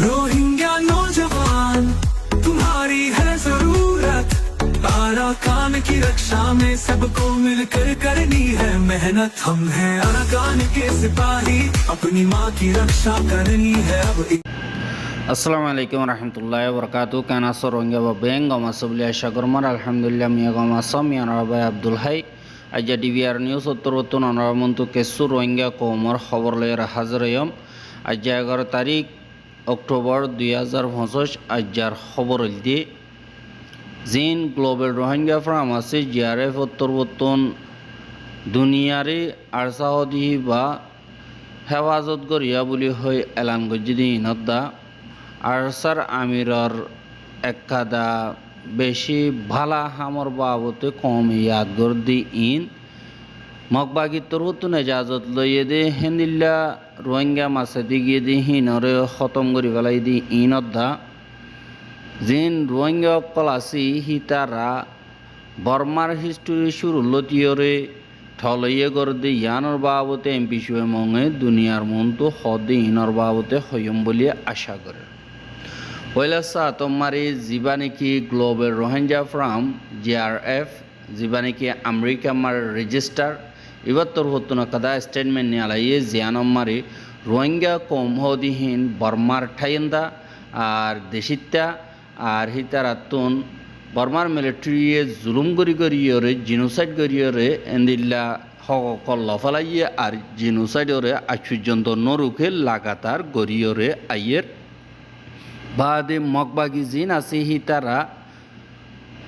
Rohingya नौजवान, तुम्हारी है ज़रूरत। आराकान की रक्षा में सबको मिलकर करनी है मेहनत। हम है आराकान के सिपाही, अपनी माँ की रक्षा करनी है अब असलकम वरहमल वर्क कैना सरोंगे बेंग? गमा सबलिया शागरमर अलहमदुल्ला मिया गमा समियान रबाई अब्दुल हई। अजा डिविआर निउज उत्तरबत्तन अनुरामंतु केसु रोहिंग्या कोमर खबर लेर हाजरयम आज एगारो तारीख অক্টোবর দুই হাজার পঁচিশ আজ্জার খবর দিয়ে জিন গ্লোবাল রোহিঙ্গা ফ্রাম আছে জিআরএফ উত্তরবর্তন দুনিয়ারে আরসাহদি বা হেফাজত করিয়া বুলি হৈ এলান গজ্জিদি ইনদ্দা আরসার আমিরর একাদা বেশি ভালা হামর বাবতে কম ইয়াদ গর্দি ইন মগবাগি তরুতুন এজাজত লইয়ে দে, হেন্দিল্লা রোহিঙ্গা মাছে দি গিয়ে দি হিনরে খতম করি পেলাই দি, ইনদ্দা। জিন রোহিঙ্গা অকল আছি হিতারা বর্মার হিস্টোরি শুরু লতিয়রে ঠলইয়ে গরদে ইয়ানর বাবতে এমপি শুয়ে মঙে দুনিয়ার মনতো হদে ইনর বাবতে হইম বলি আশা করে। পয়লা সা তোমারি যিবা নেকি গ্লোবেল রোহিঙ্গা ফ্রাম জিআরএফ যিবা নেকি আমেরিকা মার রেজিস্টার স্টেটমেন্ট নিয়ে আলাইয়ে জিয়ানম মারি। রোহিঙ্গা কম হদিহীন বর্মার ঠাইন্দা আর দেশিত্যা আর হিতারাতুন বর্মার মিলিটারিয়ে জুলুম করি করিয়রে জিনোসাইড করিয়রে, এন্দিল্লা সকল লফালাইয়ে আর জিনোসাইডরে আশ্চর্যন্ত নরুকে লাগাতার গরিয়রে আইয়ের। বাদে মগবাগি জিন আছে হি তারা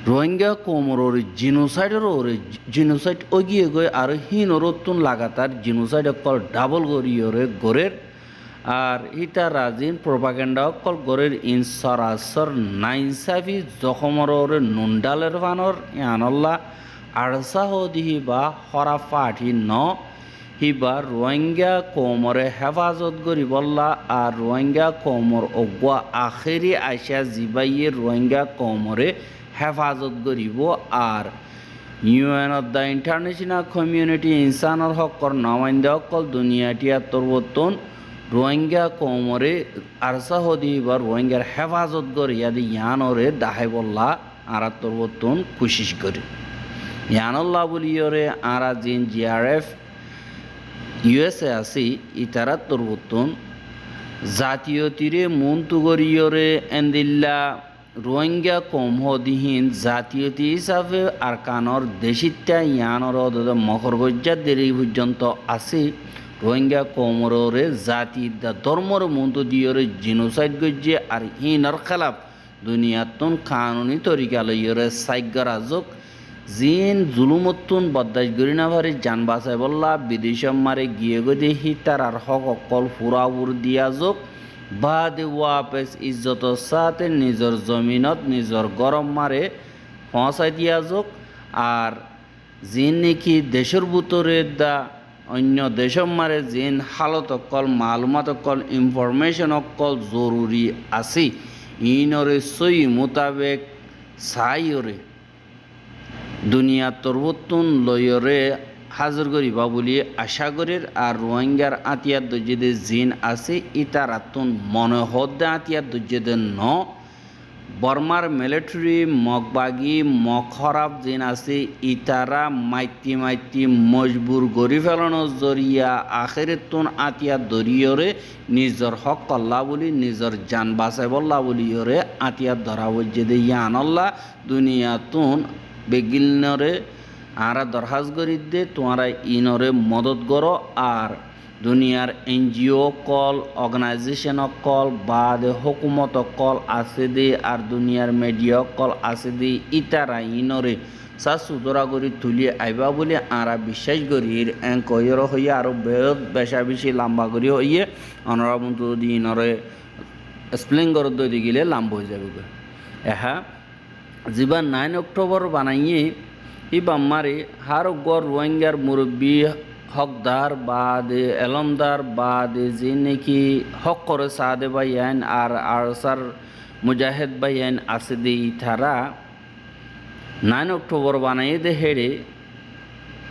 রোহিঙ্গা কোমরর জিনোসাইডের ওরে জিনোসাইড অগিয়ে গই আর হিনরতুন লাগাতার জিনোসাইড অকল ডাবল গরিয়রে গরের আর ইতা রাজিন প্রপাগেন্ডা অকল গরের ইন সরাসর নাইনসাফি জখমর ওরে নুন্ডালের ফানর ইয়ানল্লা আরসাহ দিহি বা হরা ফাঠি ন, হিবা রোহিঙ্গা কোমরে হেফাজত করি বললা, আর রোহিঙ্গা কোমর অগুয়া আখেরি আইসা জিবাইয়ে রোহিঙ্গা কোমরে হেফাজত করিব আর UN of the international community ইনসানৰ হকৰ নমাইন্দা অকল দুনিয়াটিয়া তরবতন রোহিঙ্গা কোমরে আরসা হদি বা রোহিঙ্গার হেফাজত করি, ইয়াদি ইয়ানরে দাহাই বললা আরা তরবতন কুশিস করি। ইয়ানল্লা বলিয়রে আরা জিন জিআরএফ, ইউএসএ আছি ইতারা তরবতন জাতীয় তীরে মন্তুগরিয়রে এন্দিল্লা রোহিঙ্গা কমহদিহীন জাতীয়তি হিসাবে আর কানর দেশিত্যা ইয়ানর মকরগজ্জা দেরি পর্যন্ত আছে। রোহিঙ্গা কমরে জাতি দা ধর্মর মন্তু দিয়রে জিনোসাইড গজ্জে আর হিনর খেলাফ দুনিয়াতন কানুনি তরিকা লইয়রে সাইগার আজক জিন জুলুমতুন বদাস গরি না ভারি জান বাসাই বললা বিদেশম মারে গিয়ে গদি হিতার আর হক অকল ফুরাবুর দিয়া যোগ বাদে ওয়াপেস ইজ্জত সাথে নিজর জমিনত নিজর গরম মারে পৌঁছাই দিয়া যোগ। আর জিন নাকি দেশের ভিতরে দা, অন্য দেশম মারে জিন হালত অকল মালুমাত অকল ইনফরমেশন অকল জরুরি আছে ইনরে সই মোতাবেক সাইরে দুনিয়া তরবতুন লয়রে হাজির করিবা বলি আশা করির আর রোহিঙ্গার আতিয়ার দজ্জেদে জিন আছে, ইতারাতুন মনে হদ্দে আতিয়ার দজ্জেদে ন। বর্মার মিলিটারি মগবাগি মখরাব জিন আছে, ইতারা মাইতি মাইতি মজবুর গরি ফেলানোর জরিয়া আখেরেতুন আতিয়া দরিয়রে নিজর হক কল্লা বলি, নিজর জান বাঁচাই বল্লা বলিয়রে আতিয়ার ধরা বজ্জেদে ইয়ানল্লা দুনিয়াতুন বেগিলনরে আরা দরখাজ করি দে, তোমরা ইনরে মদত করো, আর দুনিয়ার এনজিও কল, অর্গানাইজেশন কল বা দে হুকুমত কল আছে দে, আর দুনিয়ার মিডিয়া কল আছে দে, ইতারা ইনরে সা সুতরা করে তুলি আইবা বলে আরা বিশ্বাস করি কইর হইয়া আরও বেশ বেশা বেশি লম্বা করি হইয়ে, অনরা বন্ধু যদি ইনরে এক্সপ্লেন করে দি গেলে লাম্ব হয়ে যাবে এহা যিবা নাইন অক্টোবর বানাইয়ে ইবা মারি হার গড় রোহিঙ্গার মুরব্বী হকদার বা দে এলমদার বা দে যে নাকি হক করে সাদে বাইয়ান আর আরসার মুজাহিদ বাইয়ান আছে দে ইথারা। নাইন অক্টোবর বানাই দে হেড়ে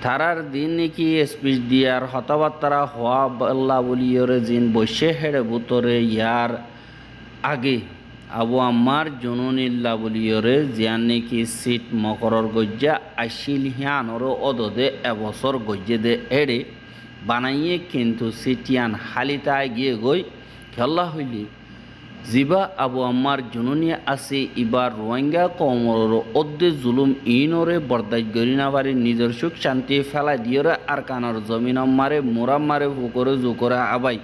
তারার দিন নাকি স্পিচ দিয়ার হতাবার্তারা হওয়া বল্লা বলিয়রে জিন বসে হেড়ে বুতরে ইয়ার আগে। আবু আম্মার জননীল্লা বলিয়রে জিয়ান নেকি সিট মকরর গজ্জা আশিল হিয়ানর অদদে এবছর গজ্জে দে এড়ে বানাইয়ে কিন্তু সিটিয়ান হালিতায় গিয়ে গই খেলা হইলি। জিবা আবু আম্মার জননী আছে ইবার রোহিঙ্গা কমর অদ্দে জুলুম ইনরে বরদাই গরিনাবারি নিজের সুখ শান্তি ফেলাই দিয়রে আর কানর জমিন মারে মোরাম মারে ফুকরে জুকরে আবাই।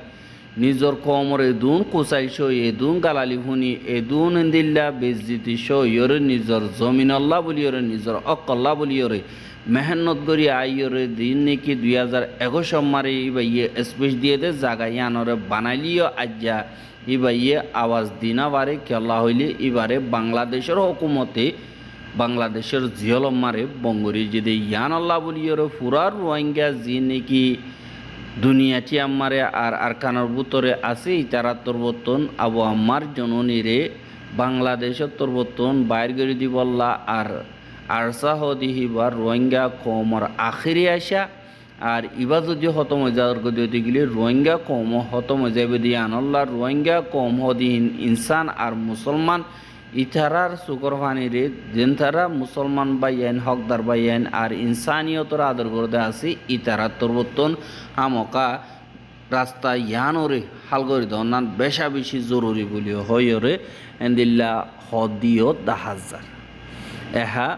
নিজর কমর এদুন কুচাইছ এদুন, গালালি শুনি এদুন দিল্লা বেজিতি ইয়রে নিজর জমিন আল্লাহ বলিয়রে নিজর অকল্লা বলিয়রে মেহনত করি আইয়রে দিন নাকি দুই হাজার একুশ মারে ইবাইয়ে স্পেস দিয়ে দে জাগা ইয়ানরে বানাইলিও আজ্জা ইবাইয়ে আওয়াজ দিনা বারে কেলা হইলে এবারে বাংলাদেশের হকুমতে, বাংলাদেশের জিয়লম মারে বঙ্গরি যদি ইয়ান আল্লাহ বলিয়রে ফুরার রোহিঙ্গা যি নাকি দুনিয়াটি আম্মারে আর আরকানোর ভিতরে আছে ইতারা তরবতন আবু আম্মার জননীরে বাংলাদেশের তরবতন বাইর করে দিবল্লা আর আরসা হদিহিবার রোহিঙ্গা কমর আখিরি আসা আর ইবা যদি হতম গদিতে গেলে রোহিঙ্গা কম হতম যাবে দিয়ে আনল্লা রোহিঙ্গা কম হদিহীন ইনসান আর মুসলমান ইথারার সুকর ফানিরে যেন তারা মুসলমান বাইয়ান হকদার বাইয়ান আর ইনসানিয়তর আদর করতে আছে ইতারা তরবতন আমকা রাস্তা ইয়ানরে হালগরি দনান বেশা বেশি জরুরি বলি হইরে এন্দিল্লা হদিও দাহাজার এহা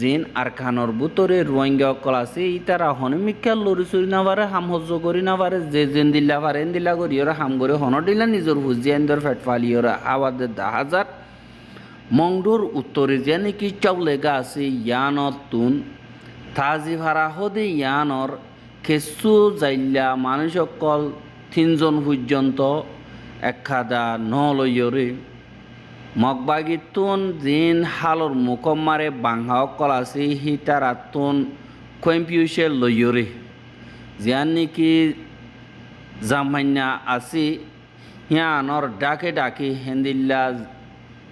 জিন আর খানর বুতরে রোহিঙ্গা অকল আছে ইতারা হনমিকা লরি চুরি না পারে হাম হজ্জ করি না পারে যে যেন দিল্লা পারে দিল্লা করি ওরা হাম করে হন দিলা নিজের হুজিয়ান দর ফেট ফালি ওরা আবাদের দাহাজার মংডুর উত্তরে যে নাকি চৌলেগা আছে, ইয়ানত তুন। তাজি ভাড়া হদে ইয়ানর খেসু জাইল্লা মানুষ অকল তিনজন পর্যন্ত এখাদা ন লইয়রে মগবাগিতুন জিন হালর মুকম্মারে বাংহা অকল আছে হিতারাতুন কম্পিউসে লইয়রে জিয়ান নাকি জামান্যা আছে হিয়ানর ডাকে ডাকে হেন্দিল্লা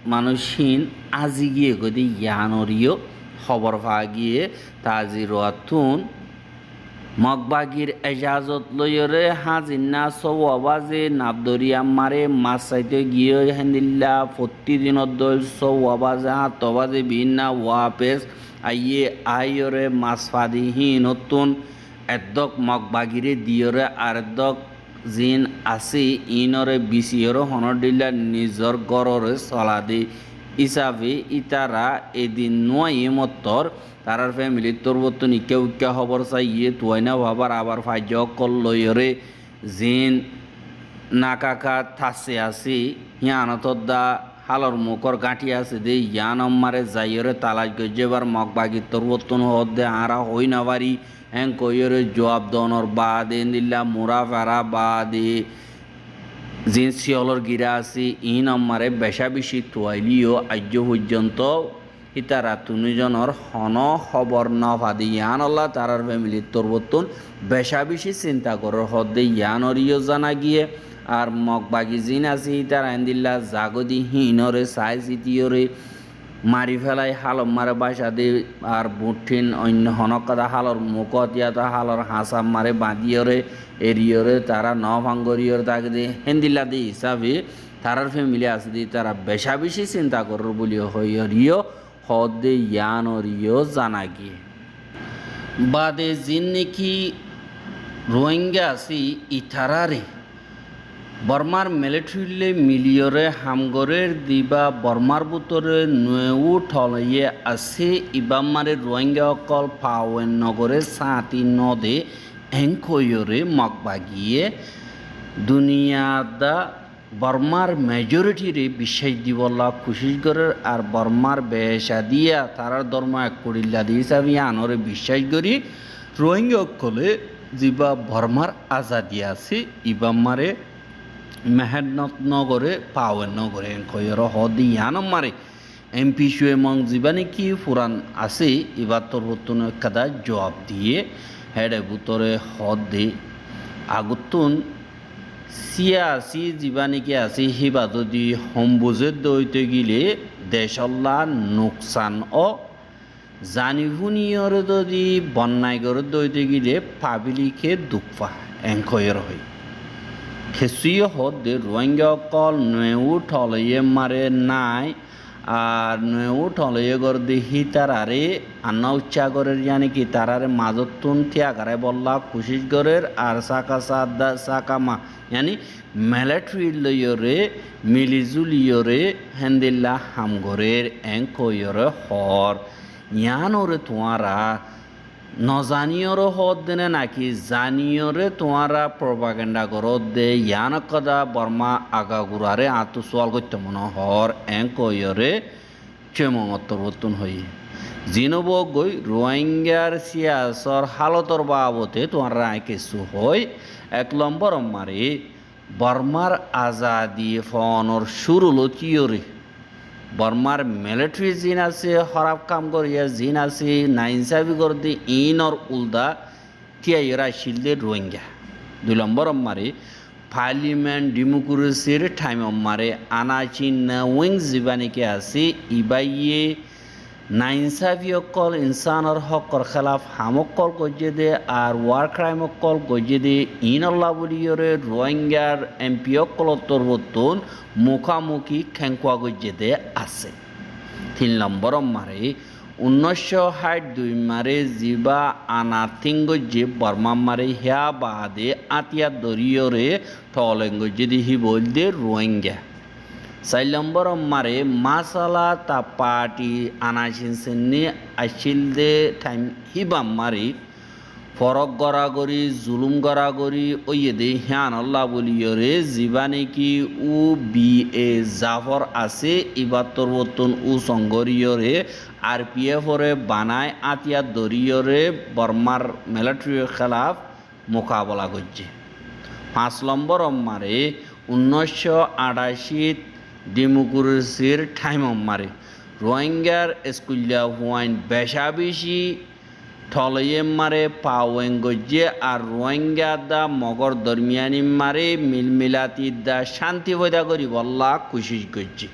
মানুষহীন আজি গিয়ে গদি ইয়ানরিও খবর পা গিয়ে তাজি রোয়াতুন মগবাগির এজাজত লইরে সৌ আবাজে নাবদরিয়া মারে মাছ চাইতে গিয়ে হেন্দিল্লা প্রতিদিনত দল সৌ আবাজে হাত আবাজে বিন্না ওয়াপেস আইয়ে আইয়রে মাছ ফাদি হি নতুন এদক মগবাগিরে দিয়রে আর এদক জিন আছে ইনরে বিচিয়রে হনৰ দিলা নিজৰ গড়ৰে চলা দি হিচাপে ইতারা এদিন নোয়াই মত্তর তারার ফ্যামিলির তোরবর্তন ইকা উক্কা খবর চাইয়ে তুয়াইনা ভাবার আবার ফাজ্য কল লইরে জিন নাকাকা থাসে আসি হিয়ানতর দা হালর মুখর গাঁঠি আছে দে, ইয়ান মারে যাইরে তালাশ গজ্জেবার মগ বাগি হদ দে আরা হই না পারি কইরে জবাব দনর বাদে নিল্লা মুরা ফেরা বাদে। যে শিয়লর গিরা আছে ই নম্বরে বেশা বেশি তোয়াইলিও আজ্য পর্যন্ত ইতারা তিনিজনের হন খবর ন ফাদি। ইয়ান আল্লাহ তারার ফ্যামিলির তোরবতন বেশা বেশি চিন্তা করার হদ্দে ইয়ানরিও জানা গিয়ে। আর মগ বাগি জিন আছে ইতার আইন্দিল্লা জাগদি হিনরে চাই চিতিয়রে মারি ফেলাই, হালম মারে বাসা দি, আর বুঠিন অন্য হনকাদা হালর মুখত ইয়াতা হালর হাঁসা মারে বাঁধিয়রে, এরিয়রে, তারা ন ভাঙ্গরিয়র তাকে দি হেন্দিল্লা দি হিসাবে, তারার ফ্যামিলি আছে দি, তারা বেশা বেশি চিন্তা করর বলি হইয়রিও, হদে ইয়ানরিও জানা গিয়ে বাদে জিন নাকি রোহিঙ্গা আছি ইথারারে বর্মার মিলিটারিলে মিলিয়রে হামগরের দিবা বর্মার বুতরে নুয়েউ ঠলইয়ে আছে। ইবামারে রোহিঙ্গা অকল পাওয়েন নগরে সাঁতি নদে এংকয়রে মগবাগিয়ে দুনিয়াদা বর্মার মেজরিটিরে বিশ্বাস দিবল্লা খুশিস করে আর বর্মার বেশা দিয়া তারার ধর্ম এক করিল্লা দিয়ে আনরে বিশ্বাস করি রোহিঙ্গা অকলে যিবা বর্মার আজাদি আছে। ইবামারে মেহনত নগরে পাওয়েন নগরে কয়র হদি ইয়ান মারে। এম পি শুয়ে মং জীবানি কি ফুরান আছে এবার তোর বর্তন কাদা জবাব দিয়ে হেডে বুতরে হদ আগুতুন সিয়াসি জীবানিকে আছে হিবা যদি সম্বুজে দইতে গিলে দেশল্লা নোকসান ও জানি শুনিয়রে যদি বন্যায় করে দইতে গিলে পাবিলিকে দুঃখা এংকয়ের হয় খেসুয় হদ্দে রোহিঙ্গা অকল নয়েউ ঠলয়ে মারে নাই, আর নয়েউ ঠলয়ে গর দেহি তারারে আন্না উচ্চা গরের জানি কি তারারে মাজতুন থিয়াগারে বললা কুশিস গরের, আর সাকা সাদা সাকা মা yani মিলিটারি লয়রে মিলিজুলিয়রে, হেন্দিল্লা হামগরের এঙ্কয়রে হর। ইয়ানোরে তোমারা নজানিয়রও হদ দেনে নাকি জানিয়রে তোমারা প্রপাগেন্ডা করত দে, ইয়ান কদা বর্মা আগা গুড়ারে আতো সোয়াল করতে মনে হর এং কয়রে চেমঙত্তর হই। জিনব গই রোহিঙ্গার সিয়াসর হালতর বাবতে তোমার রায় কিছু হয় এক নম্বর মারে, বর্মার আজাদি ফনর শুরু লতিয়রে বর্মার মিলিটারি জিন আছে খরাব কাম করিয়া জিন আছে, নাইনসাবি করতে ইনর উলদা, তিয়াইরা শিলদে রোহিঙ্গা। দুই নম্বর অম্মারে, পার্লিমেন্ট ডেমোক্রেসির টাইম মারে আনাচিন উইং জীবানিকে আছে, ইবাইয়ে নাইনসাবি অকল ইনসানৰ হকৰ খেলাফ হামকল গজ্জে দে আর ওয়ার ক্রাইম অকল গজ্জে দে ইনল্লা বুলিয়রে রোহিঙ্গার এম পি অকলতর বর্তন মুখামুখি খেঙ্কুয়া গজ্জে দে আছে। তিন নম্বর মারে উনিশশো ষাট দুই মারে জিবা আনা আনাথিঙ্গজ্জে বর্মা মারে হিয়া বাদে আতিয়া দরিয়রে টলেঙ্গজ্জে দি হিবল দে রোহিঙ্গা চার নম্বর মারে মাসালা তা পার্টি আনাসিন সেন্নি, আইছিল দে টাইম হিবাম মারি, ফরক গড়াগড়ি জুলুম গড়াগড়ি ওইয়ে দে হিয়ান আল্লাহ বলিয়রে জীবানে কি উ বি এ জাফর আছে ইবাত্তর বর্তন উ সঙ্গরিয়রে আর পি এফরে বানায় আতিয়া দরিয়রে বর্মার মিলিটারির খেলাফ মোকাবলা করছে। পাঁচ নম্বর মারে, উনিশশো আটাশিত ডেমোক্রেসির টাইম মারে। রোহিঙ্গার স্কুলিয়া হুয়াইন বেশা বেশি ঠলয়ে মারে পাওয়েন গজ্জে আর রোহিঙ্গা দা মগর দরমিয়ানি মারে, মিলমিলাতি দা শান্তি বৈদা করি বল্লা কুশিস গজ্জে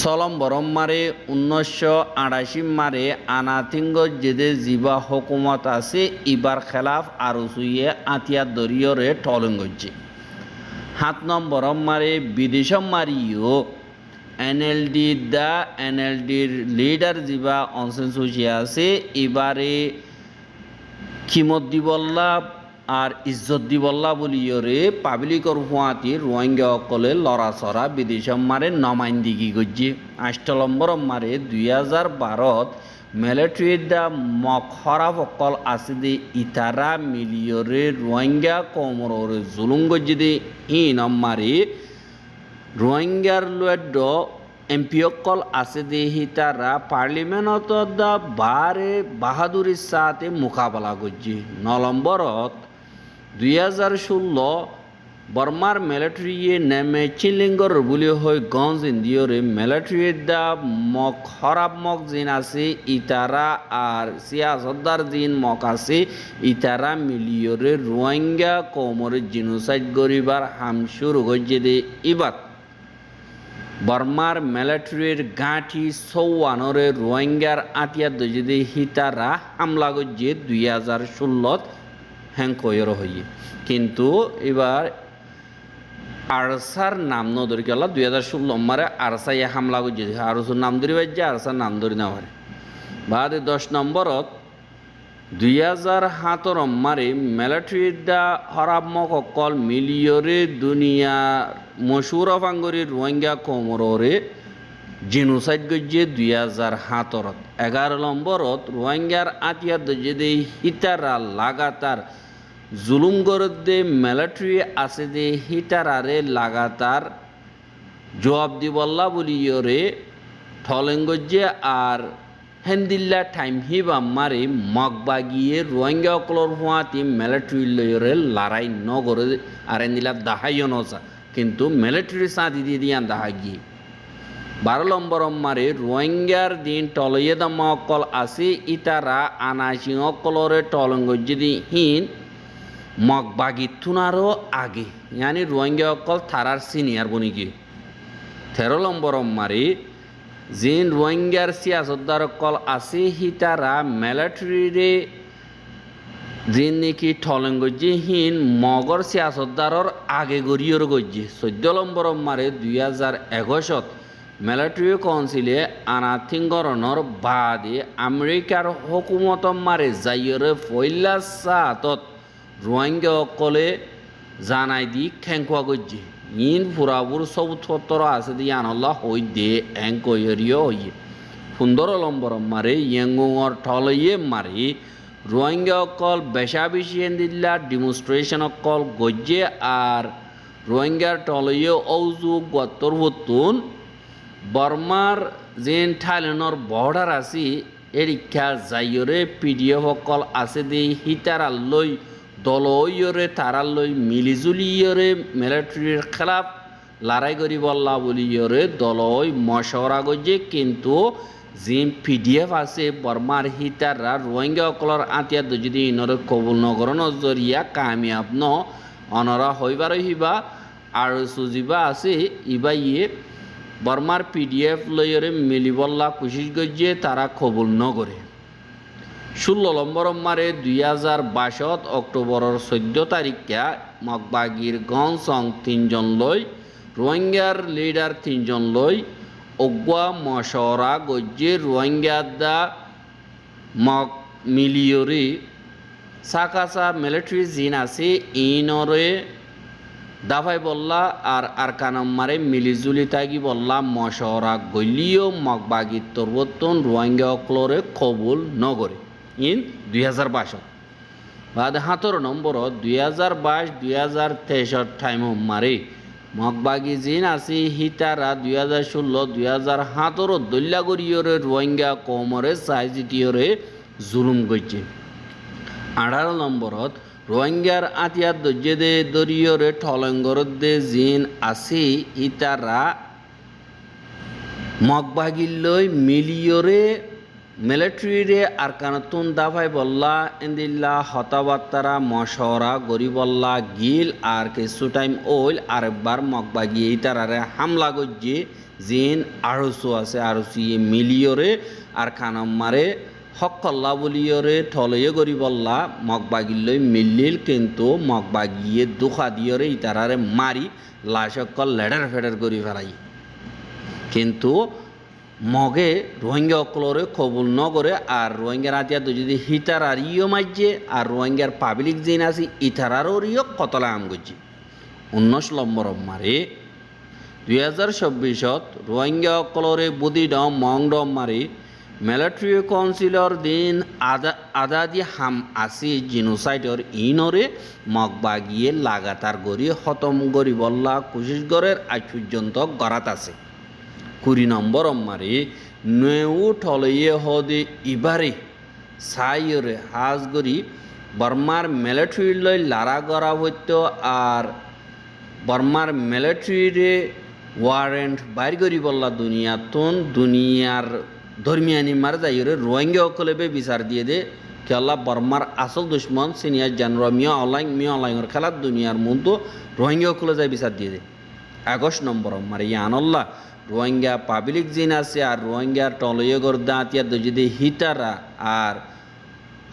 সলম বরম মারে, উনিশশো আটাশি মারে, আনাথিঙ্গ যেদে জিবা হকুমত আছে, ইবার খেলাফ আর সুইয়ে আতিয়া দরিয়রে টলং গজ্জে সাত নম্বর মারে এন এল ডি দা এন এল ডির লিডার যিবা অনসেন সুচি আছে, এবারে খিমত দিবল্লা আর ইজ্জত দিবল্লা বলিয়রে পাবলিকর হুয়াতি রোহিঙ্গা অকলে লড়াচড়া বিদেশম মারে নমাইন্দিগি গজ্জি আষ্ট নম্বর মারে দুই হাজার বারত মিলিটারি দা মখরাফ অকল আছে দে ইতারা মিলিয়রে রোহিঙ্গা কমরে জুলুম গজ্জি দে ই নম্মারে রোহিঙ্গার লুয়েড এমপি অকল আছে দে হিতারা পার্লিমেন্টত দা বারে বাহাদুরির সাথে মোকাবেলা করছে ন নম্বরত দুই হাজার ষোলো বর্মার মিলিটারিয়ে নেমে চিলিঙ্গর বুলি হৈ গঞ্জ ইন্দিয়রে মিলিটারি দা মক খরাব মক জিন আছে ইতারা আর সিয়াসদার জিন মক আছে ইতারা মিলিয়রে রোহিঙ্গা কমরে জিনোসাইড গরিবার হাম শুরু করছে দে ইবাত। বর্মার মিলিটারির গাঁঠি চৌৱানরে রোহিঙ্গার আতিয়া দজিদে হিতারা হামলা গজ্জে দুই হাজার ষোলত হ্যাঙ্কয়ের হইয়ে কিন্তু এবার আরসার নাম নদরি গেল দুই হাজার ষোলো মারে আরসা ইয়ে হামলা গজ্জে আরসুর নাম ধরি বাজ্যে আরসার নাম ধরি না পারে। বাদে দশ নম্বরত দুই হাজার সাতৰ মারে মিলিটারি দা হরাবমক অকল মিলিয়রে দুনিয়া মশুর ফাঙ্গরি রোহিঙ্গা কোমরে জিনোসাইড গজ্জে দুই হাজার সাতরত। এগারো নম্বরত রোহিঙ্গার আতিয়া দে হিতারা লাগাতার জুলুম গরদে মিলিটারি আছে দে হিতারারে লাগাতার জবাব দিবল্লা বলিয়রে ঠলেঙ্গজ্জে আর হেন্দিল্লা টাইম হিবা মারি মগবাগিয়ে রোহিঙ্গা অকলর হুয়াতি মিলিটারি লয়রে লড়াই নগরে আর হেন্দিলা দাহাইও নসা কিন্তু মিলিটারি সাঁতি দিয়ে দিয়ান দাহা গিয়ে বারো নম্বর মারে রোহিঙ্গার দিন টলয়ে দাম অকল আছে, ইতারা আনাসি অকলরে টলঙ্গ যদি হিন মগবাগি তুনারও আগে। ইয়ানি রোহিঙ্গা অকল থারার সিনিয়র বনিকে তেরো নম্বর মারে। জিন রোহিঙ্গার সিয়াসতদার কল আছে হিতারা মিলিটারিরে জিন নাকি ঠলঙ্গজি হিন মগর সিয়াসতদারর আগে গড়িয়র গজ্জি। চৈধ্য নম্বর মারে দুই হাজার এগারোশত মিলিটাৰী কাউন্সিলে আনাথিংকৰণৰ বাদে আমেৰিকাৰ হকুমত মাৰে যাইৰে ফৈলা চাহাতত ৰোহিংগাসকলে জানাই দি খেংখোৱা গজ্জি ইন ফুৰাবোৰ চব থত্তৰ আছে দি আনল্লা হৈ দে, এং কৈৰিয় হইয়ে সুন্দৰ নম্বর মারে ইয়েঙ্গুঙর ঠলইয়ে মারি। রোহিঙ্গা অকল বেশা বেশি দিল্লা ডিমনস্ট্রেশন অকল গজ্জে, আর রোহিঙ্গার টলইয়ে ঔজু গত্তর হতুন। বর্মার যেন থাইলেন্ডর বর্ডার আছি এরিক্ষা যাইয়রে পিডিএফ অকল আছে দি হিতারাল্লৈ দলইয়রে তারাল্লৈ মিলিজুলিয়রে, মিলিটারির খেলাফ লড়াই করি বললা বলি ইয়রে দলই মশওরা গজ্জে কিন্তু জিম পিডিএফ আছে, বর্মার হিতাররা রোহিঙ্গা অকলর আতিয়া যদি ইনরে কবুল নগরণ জরিয়া কামিয়াব ন, অনরা হইবার হিবা আৰু সুজিবা আছে ইবা ইয়ে বর্মার পিডিএফ লইরে মিলিবল্লা কুশিস গজ্জে তারা কবুল নগরে। ষোলো নম্বর মারে দুই হাজার বাইশত অক্টোবরের চৈধ্য তারিখে মকবাগির গংসং তিনজন লৈ, রোহিঙ্গার লিডার তিনজন লৈ অগুয়া মশরা গজ্জে রোহিঙ্গা দা মক মিলিয়রি সাকাসা মিলিটারি জিন আছে ইনরে দাফাই বললা আর আর মিলিজুলি তাগি বললা মশরা গলিও মকবাগি তরবতন রোহিঙ্গা অকলরে কবুল নগরে। ইন দুই হাজার বাইশত বাদ হাতর নম্বর দুই হাজার বাইশ, দুই হাজার তেইশত টাইম মারে মগবাগি জিন আছে হিতারা দুই হাজার ষোলো দুই হাজার সাতৰ দল্যাগরিয়রে রোহিঙ্গা কমরে সাইজিটিয়রে জুলুম করছে আঠারো নম্বরত রোহিঙ্গার আতিয়ার দর্জে দে দরিয়রে ঠলঙ্গরত দে জিন আছে ইতারা মগবাগিল্লৈ মিলিয়রে মিলিটারিরে আরকানতুন দাভাই বল্লা এন্দিল্লা হতাবাত্তারা মশরা গরিবল্লা, গিল আর কিছু টাইম ওইল আরেকবার মগবাগি এই তারারে হামলা গজ্জে জিন আরসু আছে, আরসু ইয়ে মিলিয়রে আর খানম মারে হকল্লা বলিয়রে ঠলয়ে গরিবল্লা মগবাগিল্লৈ মিলিল কিন্তু মগবাগিয়ে দুখা দিয়রে ইতারারে মারি লাশকল লেডার ফেডার করি ফেলাই। কিন্তু মগে রোহিঙ্গা অকলরে, কবুল নগরে, আর রোহিঙ্গার আতিয়া তো যদি হিতার আর ইও মাইজে, আর রোহিঙ্গার পাবলিক জিন আছে ইতারারও ইয় কতলা আম গজি। উনিশ নম্বর মারে, দুই হাজার চব্বিশত রোহিঙ্গা অকলরে বুদি ডম, মং ডম মারি, মিলিটারি কাউন্সিলর দিন আদা আদা দি হাম আসি জিনোসাইটর ইনরে, মগবাগিয়ে লাগাতার গড়ি খতম গরি বল্লা কোশিশ গড়ের আজ পর্যন্ত গড়াত আছে। কুড়ি নম্বর মারি নেউ ঠলইয়ে হদে ইবারে সাইরে হাজ গরি বর্মার মিলিটারি লই লারা গড়া হইত আর বর্মার মিলিটারিরে ওয়ারেন্ট বাইর করি বললা দুনিয়াতন, দুনিয়ার ধর্মিয়ানি মার যাইরে রোহিঙ্গা অকলেবে বিচার দিয়ে দে কেলা বর্মার আসল দুশ্মন, সিনিয়র জানর মিয়া অনলাইন, মিয়া অনলাইনের খেলার দুনিয়ার মতো রোহিঙ্গা অকলে যাই বিচার দিয়ে দে। আগস্ট নম্বর মারে ইয়ানল্লা রোহিঙ্গা পাবলিক জিন আছে আর রোহিঙ্গার টলয়গর গর্দা আতিয়ার যদি হিটারা আর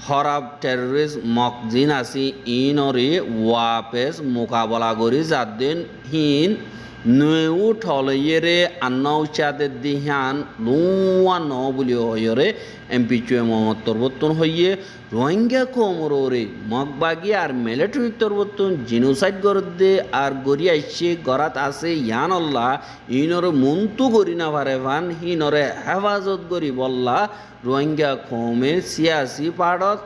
হরাব টেররিস্ট মক জিন আছে, ইনরে ওয়াপেস মোকাবলা করি দিন হিন নু ঠলইয়েরে আন্নাউ চাঁদে দিহান লুয়া ন বলি হইরে এমপি চুয়ে মোহাম্মদ তরবত্তন হইয়ে রোহিঙ্গা কোমরে মগবাগি আর মিলিটারি তরবত্তন জিনোসাইড গরদে আর গড়ি আইসে গরাত আছে ইয়ান আল্লাহ ইনরে মন্তু করি না পারে ভান হিনরে হেফাজত করি বল্লা রোহিঙ্গা কমে সিয়াসি পাড়ত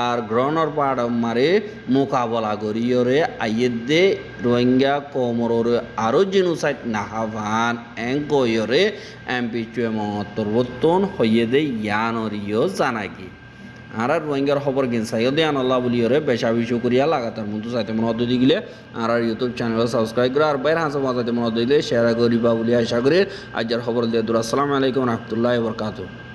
আর গ্রহণর পাড় মারে মোকাবলা করিয়রে আইয়েদে রোহিঙ্গা কোমরে আরও জিনোসাইড নাহাভান এং কইরে এমপি চুয়ে মহত্তর বর্তন হইয়ে দে ইয়ানরিও জানাকি আর রোহিঙ্গার খবর গেন সাইও দে আনাল্লাহ বলিয়রে বেশা বিশু করিয়া লাগাতার মতো চাইতে মনে হতে দিলে আর ইউটিউব চ্যানেল সাবস্ক্রাইব করে আর বাইরে হাসা মজাতে মনে দিলে শেয়ার করিবা বলি আশা করি। আজ খবর দিয়ে দুর। আসসালামু আলাইকুম রহমতুল্লাহ বরকাতুহ।